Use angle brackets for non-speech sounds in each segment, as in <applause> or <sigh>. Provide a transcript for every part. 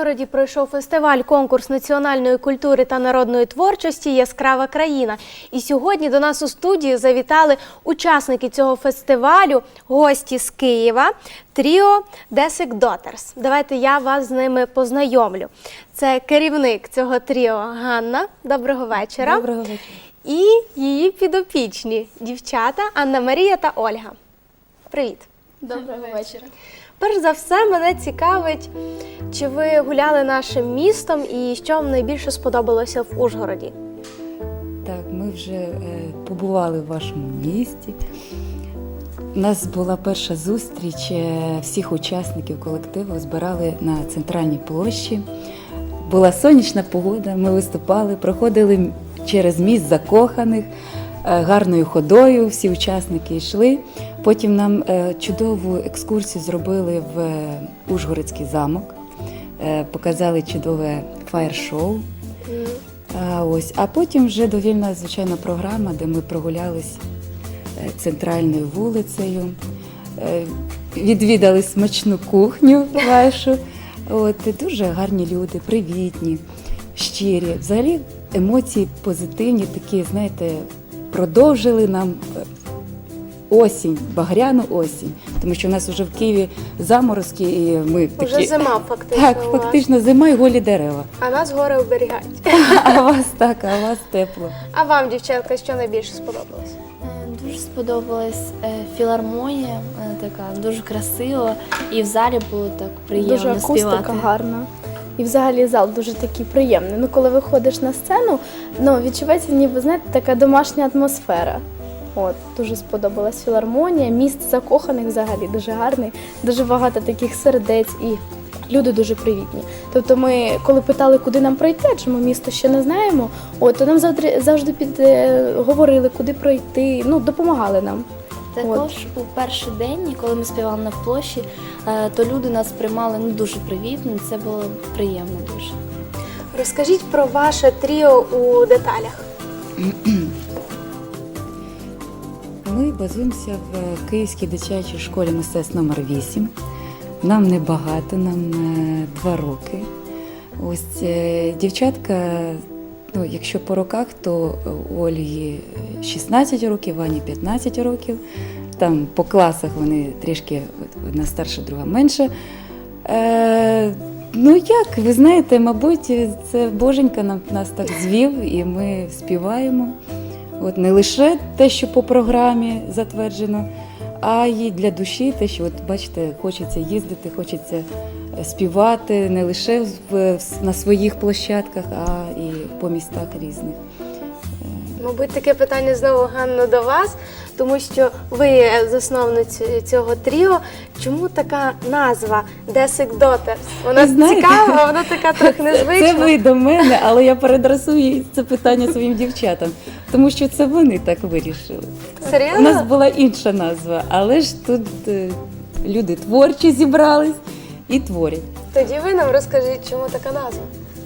Ужгороді пройшов фестиваль конкурс національної культури та народної творчості Яскрава країна. І сьогодні до нас у студію завітали учасники цього фестивалю, гості з Києва, тріо Десик Дотерс. Давайте я вас з ними познайомлю. Це керівник цього тріо Ганна. Доброго вечора. Доброго вечора. І її підопічні дівчата Анна Марія та Ольга. Привіт! Доброго вечора. Перш за все, мене цікавить, чи ви гуляли нашим містом і що вам найбільше сподобалося в Ужгороді? Так, ми вже е, побували в вашому місті. У нас була перша зустріч е, всіх учасників колективу, збирали на центральній площі. Була сонячна погода, ми виступали, проходили через міст закоханих, е, гарною ходою, всі учасники йшли. Потім нам е, чудову екскурсію зробили в е, Ужгородський замок, е, показали чудове фаєр-шоу. А, ось, а потім вже довільна звичайна програма, де ми прогулялись е, центральною вулицею, відвідали смачну кухню вашу. От, дуже гарні люди, привітні, щирі. Взагалі емоції позитивні, такі, знаєте, продовжили нам осінь, багряну осінь. Тому що в нас вже в Києві заморозки, і ми Вже такі. зима фактично. Так, у вас. фактично зима і голі дерева. А нас гори оберігають. <laughs> А вас так, а вас тепло. А вам, дівчатка, що найбільше сподобалось? Е, Дуже сподобалась е, філармонія, е, така дуже красиво, і в залі було так приємно Дуже акустика співати. гарна. І взагалі зал дуже такий приємний. Ну, коли виходиш на сцену, ну, відчувається ніби знаєте, така домашня атмосфера. От, дуже сподобалась філармонія, міст закоханих взагалі дуже гарний, дуже багато таких сердець і люди дуже привітні. Тобто ми, коли питали, куди нам пройти, адже ми місто ще не знаємо, от, то нам завжди, завжди під, е, говорили, куди пройти, ну, допомагали нам. Також у перший день, коли ми співали на площі, е, то люди нас приймали ну, дуже привітно, це було приємно дуже. Розкажіть про ваше тріо у деталях. <clears throat> Ми базуємося в Київській дитячій школі мистецтв номер 8 Нам небагато, нам е, два роки. Ось е, дівчатка, ну, якщо по роках, то у Ольги 16 років, Вані 15 років. Там по класах вони трішки одна старша, друга менша. Е, ну як, ви знаєте, мабуть, це Боженька нам, нас так звів, і ми співаємо. От не лише те, що по програмі затверджено, а й для душі, те, що от бачите, хочеться їздити, хочеться е, співати не лише в, на своїх площадках, а і по містах різних. Мабуть, таке питання знову Ганно до вас, тому що ви є засновницею цього тріо. Чому така назва Десик Дотерс? Вона знаєте, цікава, вона така трохи незвична. Це ви до мене, але я передрасую це питання своїм дівчатам, тому що це вони так вирішили. У нас була інша назва, але ж тут е, люди творчі зібрались і творять. Тоді ви нам розкажіть, чому така назва.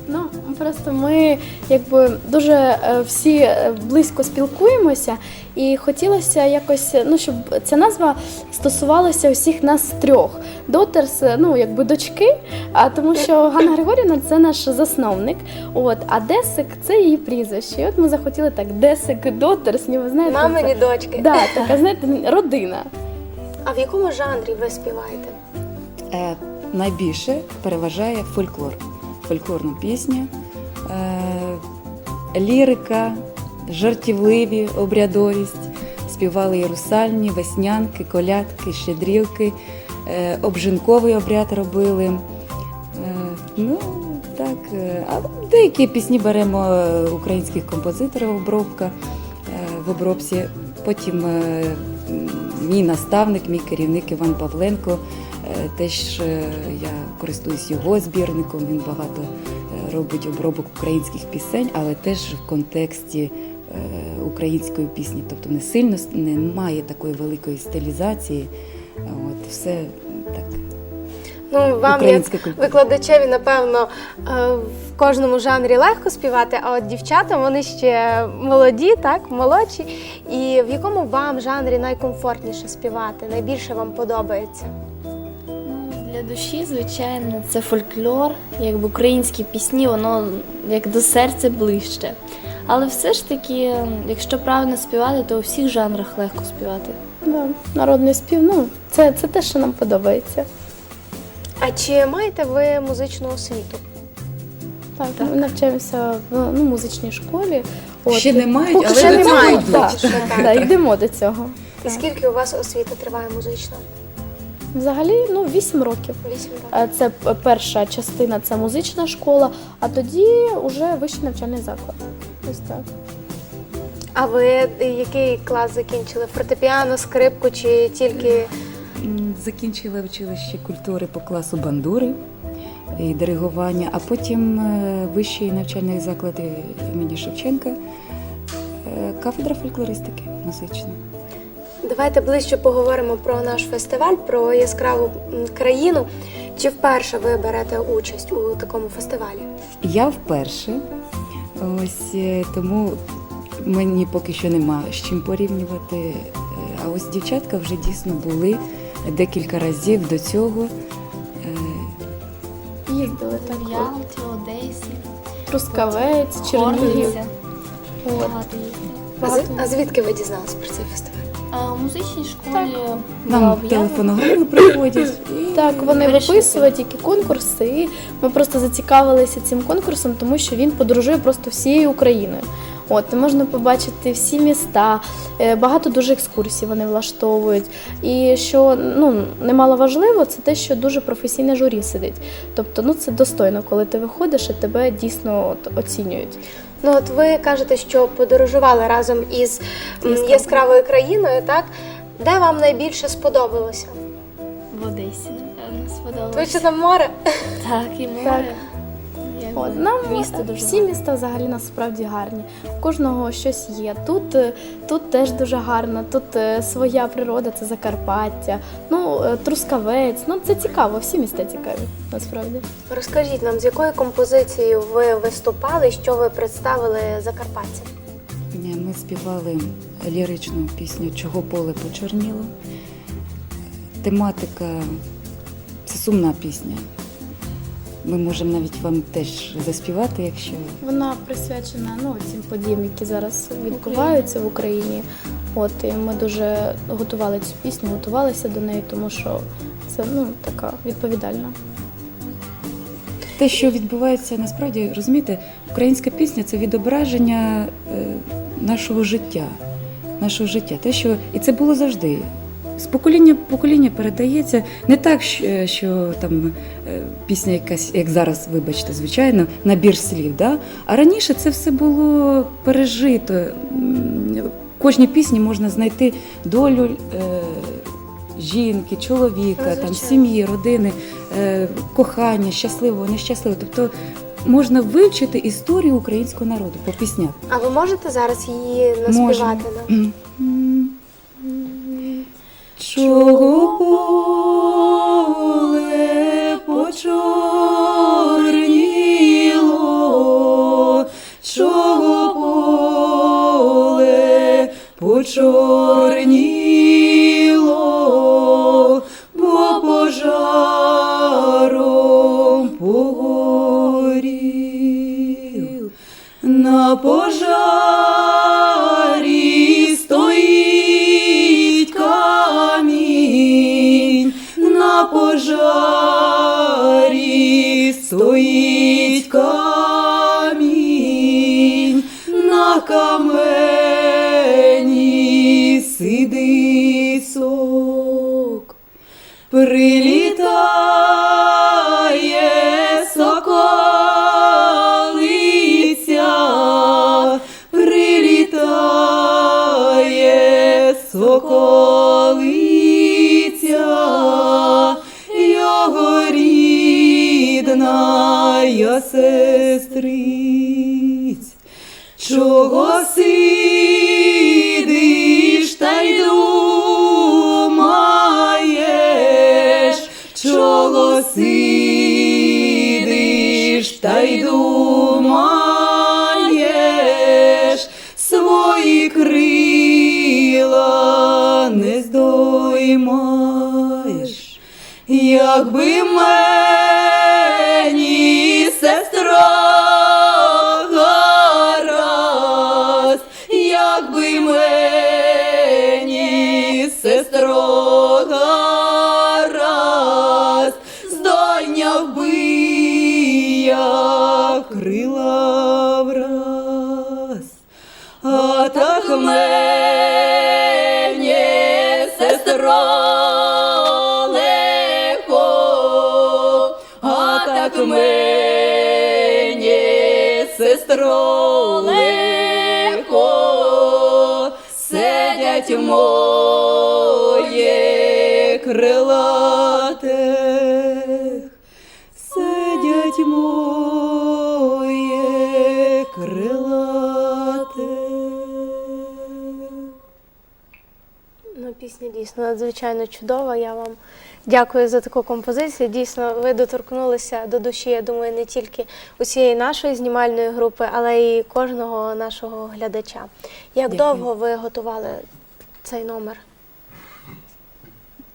Ну просто ми якби дуже е, всі е, близько спілкуємося, і хотілося якось, ну щоб ця назва стосувалася усіх нас трьох. Дотерс, е, ну якби дочки, а тому що Ганна Григорівна це наш засновник. От, а Десик це її прізвище. І от ми захотіли так Десик Дотерс, ніби знаєте. Мамині дочки. Да, така знаєте, родина. А в якому жанрі ви співаєте? Е, найбільше переважає фольклор. Фольклорна пісня, е, лірика, жартівливі, обрядовість. Співали і русальні, веснянки, колядки, щедрівки, е, обжинковий обряд робили. Е, ну, так, а деякі пісні беремо українських композиторів обробка в обробці. Потім мій наставник, мій керівник Іван Павленко. Е, Теж я користуюсь його збірником. Він багато е, робить обробок українських пісень, але теж в контексті е, української пісні. Тобто не сильно немає такої великої стилізації. От все так. Ну, вам як Українська культура. викладачеві, напевно, в кожному жанрі легко співати, а от дівчата вони ще молоді, так, молодші. І в якому вам жанрі найкомфортніше співати, найбільше вам подобається? Душі, звичайно, це фольклор, якби українські пісні, воно як до серця ближче. Але все ж таки, якщо правильно співати, то у всіх жанрах легко співати. Да, народний спів, ну, це, це те, що нам подобається. А чи маєте ви музичну освіту? Так, ми навчаємося в ну, музичній школі. Ще не мають, Поки але ще не мають, так. Так. Йдемо до цього. І скільки у вас освіта триває музична? Взагалі, ну, 8 років. Вісім років. Е, Це перша частина, це музична школа, а тоді вже вищий навчальний заклад. Ось так. А ви який клас закінчили? Фортепіано, скрипку чи тільки Закінчила училище культури по класу бандури і диригування, а потім е, вищий навчальний заклад імені Шевченка, е, кафедра фольклористики музична. Давайте ближче поговоримо про наш фестиваль, про яскраву країну. Чи вперше ви берете участь у такому фестивалі? Я вперше, ось е, тому мені поки що нема з чим порівнювати. Е, А ось дівчатка вже дійсно були декілька разів до цього. Їздили так. В Ялті, Одесі, Трускавець, Чернігів. От. А, а звідки ви дізналися про цей фестиваль? А у музичній школі була Нам об'ява. телефонограми приходять. і Так, вони Вирішили. виписують які конкурси. І ми просто зацікавилися цим конкурсом, тому що він подорожує просто всією Україною. От і можна побачити всі міста, е, багато дуже екскурсій вони влаштовують. І що ну немало важливо, це те, що дуже професійне журі сидить. Тобто, ну це достойно, коли ти виходиш і тебе дійсно от, оцінюють. Ну от ви кажете, що подорожували разом із м, Яскравою. країною, так? Де вам найбільше сподобалося? В Одесі, напевно, сподобалося. Точно там море? Так, і море. От нам місто дуже всі гарне. міста взагалі насправді гарні. У кожного щось є. Тут, е, тут теж дуже гарно, тут е, своя природа, це Закарпаття, ну е, Трускавець. Ну це цікаво, всі міста цікаві насправді. Розкажіть нам, з якою композицією ви виступали, що ви представили закарпатцям? Ми співали ліричну пісню Чого поле почорніло. Тематика це сумна пісня. Ми можемо навіть вам теж заспівати, якщо Вона присвячена ну, цим подіям, які зараз відбуваються в Україні. От і ми дуже готували цю пісню, готувалися до неї, тому що це ну така відповідальна. те, що відбувається насправді, розумієте, українська пісня це відображення е, нашого життя. Нашого життя. Те, що і це було завжди. З покоління в покоління передається не так, що, що там е, пісня якась, як зараз, вибачте, звичайно, набір слів. Да? А раніше це все було пережито. В кожній пісні можна знайти долю е, жінки, чоловіка, там, сім'ї, родини, е, кохання, щасливого, нещасливого. Тобто можна вивчити історію українського народу по піснях. А ви можете зараз її наспівати нам? Чого поле почорніло, чого поле почорніло, бо пожаром погорів. На пожарі крила не як би мені сестро гаразд, як би мені сестро гаразд, здойняв би я крила враз. А так мені, сидять моє крилатих, сидять моє крилатих. Ну, пісня дійсно надзвичайно чудова. Я вам дякую за таку композицію. Дійсно, ви доторкнулися до душі, я думаю, не тільки усієї нашої знімальної групи, але й кожного нашого глядача. Як Дякую. довго ви готували цей номер?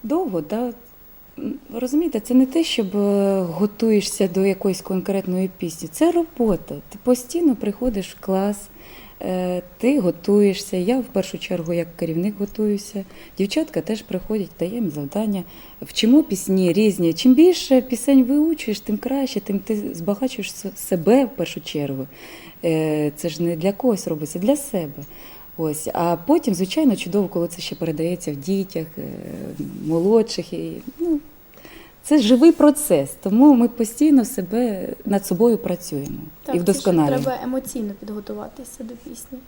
Довго. М, Розумієте, це не те, щоб е, готуєшся до якоїсь конкретної пісні. Це робота. Ти постійно приходиш в клас, е, ти готуєшся. Я в першу чергу як керівник готуюся. Дівчатка теж приходять, даємо завдання. Вчимо пісні різні. Чим більше пісень виучуєш, тим краще, тим ти збагачуєш себе в першу чергу. Е, Це ж не для когось робиться, для себе. Ось, а потім, звичайно, чудово, коли це ще передається в дітях, е, молодших. І, ну, це живий процес, тому ми постійно себе над собою працюємо Так, і вдосконалюємо. треба емоційно підготуватися до пісні.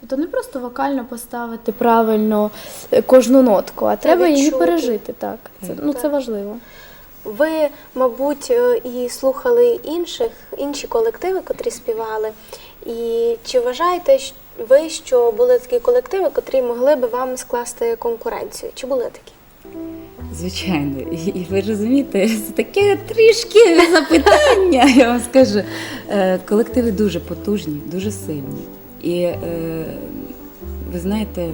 Тобто не просто вокально поставити правильно е, кожну нотку, а треба її пережити. Так, це, ну, це важливо. Ви, мабуть, е, і слухали інших, інші колективи, котрі співали. І чи вважаєте ви, що були такі колективи, котрі могли би вам скласти конкуренцію? Чи були такі? Звичайно, і, ви розумієте, це таке трішки запитання, <laughs> я вам скажу. Е, Колективи дуже потужні, дуже сильні. І е, ви знаєте,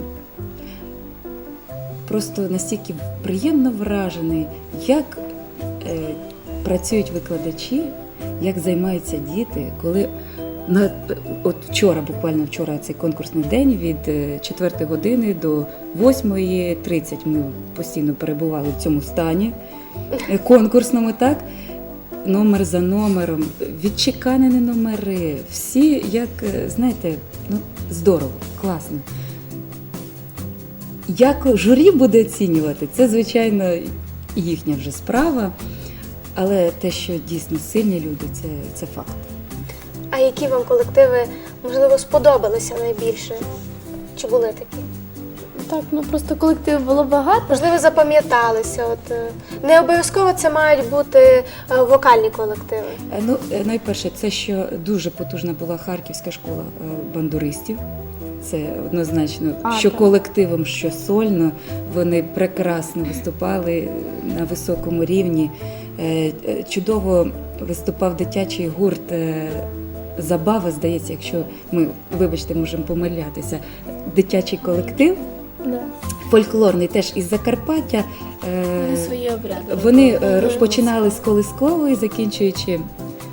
просто настільки приємно вражений, як е, працюють викладачі, як займаються діти, коли на от вчора, буквально вчора, цей конкурсний день від 4 години до 8.30 ми постійно перебували в цьому стані е, конкурсному, так? Номер за номером, відчеканені номери, всі, як е, знаєте, ну здорово, класно. Як журі буде оцінювати, це, звичайно, їхня вже справа. Але те, що дійсно сильні люди, це, це факт. А які вам колективи, можливо, сподобалися найбільше? Чи були такі? Так, ну просто колективів було багато. Можливо, запам'яталися. От е, не обов'язково це мають бути е, вокальні колективи. Е, Ну, е, найперше, це що дуже потужна була харківська школа е, бандуристів. Це однозначно, А, що так. колективом, що сольно, вони прекрасно виступали на високому рівні. Е, е, Чудово виступав дитячий гурт е, Забава, здається, якщо ми, вибачте, можемо помилятися. Дитячий колектив, Да. фольклорний теж із Закарпаття. е, Вони свої обряди. вони е, починали з колискової, закінчуючи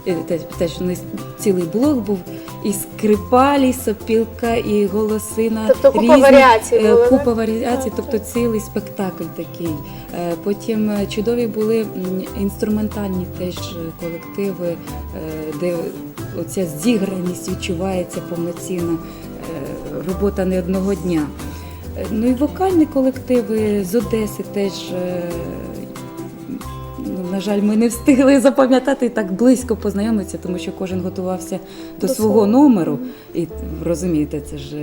е, те- теж у них цілий блок був і скрипалі, і сопілка, і голосина. Тобто купа різні, варіацій е. Купа варіацій, тобто цілий спектакль такий. Е, Потім е, чудові були інструментальні теж е, колективи, е, де оця зіграність відчувається повноцінно. е, Робота не одного дня. Е, Ну і вокальні колективи з Одеси теж. е, Ну, на жаль, ми не встигли запам'ятати і так близько познайомитися, тому що кожен готувався до, До свого номеру. І розумієте, це ж.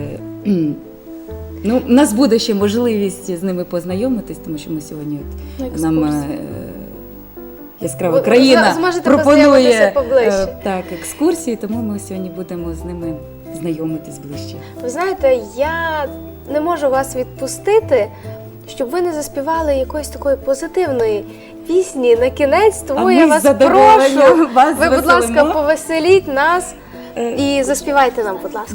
Ну, у нас буде ще можливість з ними познайомитись, тому що ми сьогодні от, нам яскрава країна зможете пропонує поближче. е, так, екскурсії, тому ми сьогодні будемо з ними знайомитись ближче. Ви знаєте, я не можу вас відпустити, щоб ви не заспівали якоїсь такої позитивної пісні на кінець. Тому А я вас прошу. вас ви, будь ласка, повеселіть нас Е, і заспівайте нам, будь ласка.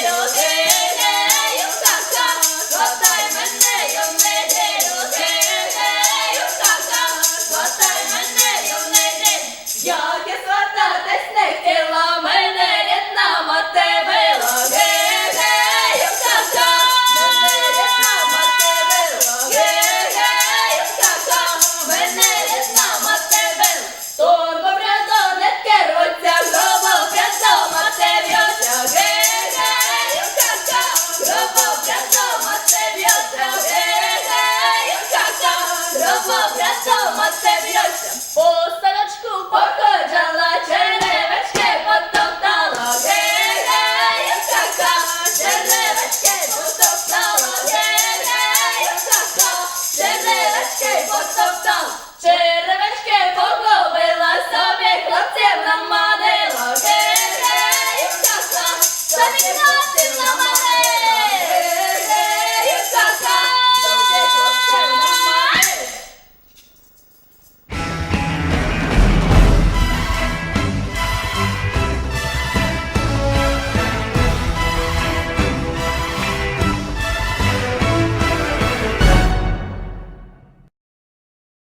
Ласка мате по старочку походжала, черевечки потоптала, герею черевечки потоптала, герею ха-ха, черевечки черевечки погубила, собі хлопців наманила.